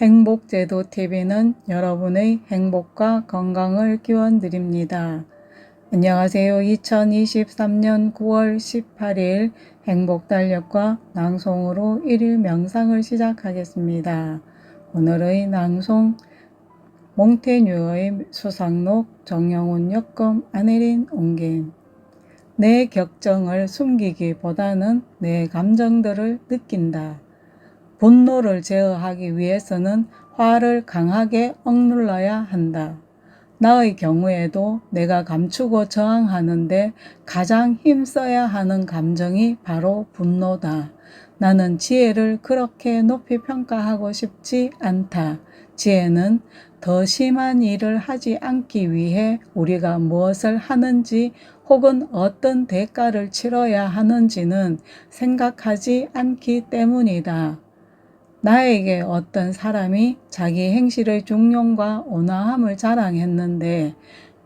행복제도 TV는 여러분의 행복과 건강을 기원드립니다. 안녕하세요. 2023년 9월 18일 행복달력과 낭송으로 1일 명상을 시작하겠습니다. 오늘의 낭송 몽테뉴어의 수상록 정영훈 역검 아내린 옹긴 내 격정을 숨기기보다는 내 감정들을 느낀다. 분노를 제어하기 위해서는 화를 강하게 억눌러야 한다. 나의 경우에도 내가 감추고 저항하는데 가장 힘써야 하는 감정이 바로 분노다. 나는 지혜를 그렇게 높이 평가하고 싶지 않다. 지혜는 더 심한 일을 하지 않기 위해 우리가 무엇을 하는지 혹은 어떤 대가를 치러야 하는지는 생각하지 않기 때문이다. 나에게 어떤 사람이 자기 행실의 중용과 온화함을 자랑했는데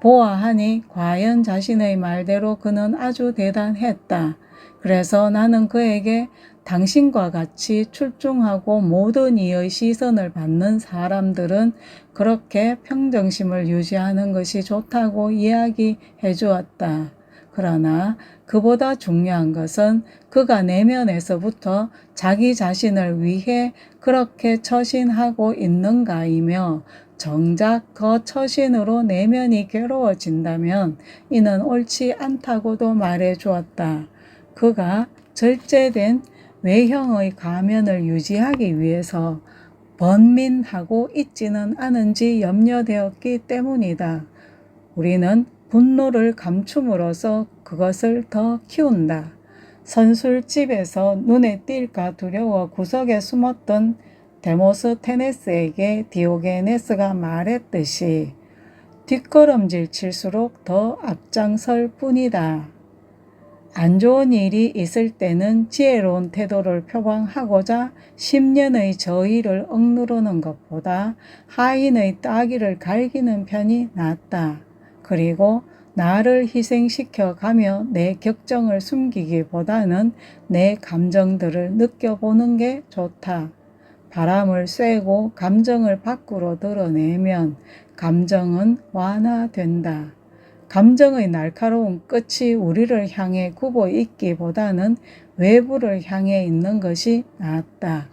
보아하니 과연 자신의 말대로 그는 아주 대단했다. 그래서 나는 그에게 당신과 같이 출중하고 모든 이의 시선을 받는 사람들은 그렇게 평정심을 유지하는 것이 좋다고 이야기해 주었다. 그러나 그보다 중요한 것은 그가 내면에서부터 자기 자신을 위해 그렇게 처신하고 있는가이며 정작 그 처신으로 내면이 괴로워진다면 이는 옳지 않다고도 말해 주었다. 그가 절제된 외형의 가면을 유지하기 위해서 번민하고 있지는 않은지 염려되었기 때문이다. 우리는 분노를 감춤으로써 그것을 더 키운다. 선술집에서 눈에 띌까 두려워 구석에 숨었던 데모스 테네스에게 디오게네스가 말했듯이 뒷걸음질 칠수록 더 앞장설 뿐이다. 안 좋은 일이 있을 때는 지혜로운 태도를 표방하고자 10년의 저의를 억누르는 것보다 하인의 따귀를 갈기는 편이 낫다. 그리고 나를 희생시켜 가며 내 격정을 숨기기보다는 내 감정들을 느껴보는 게 좋다. 바람을 쐬고 감정을 밖으로 드러내면 감정은 완화된다. 감정의 날카로운 끝이 우리를 향해 굽어 있기보다는 외부를 향해 있는 것이 낫다.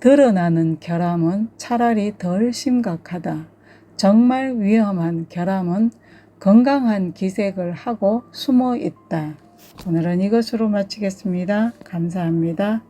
드러나는 결함은 차라리 덜 심각하다. 정말 위험한 결함은 건강한 기색을 하고 숨어 있다. 오늘은 이것으로 마치겠습니다. 감사합니다.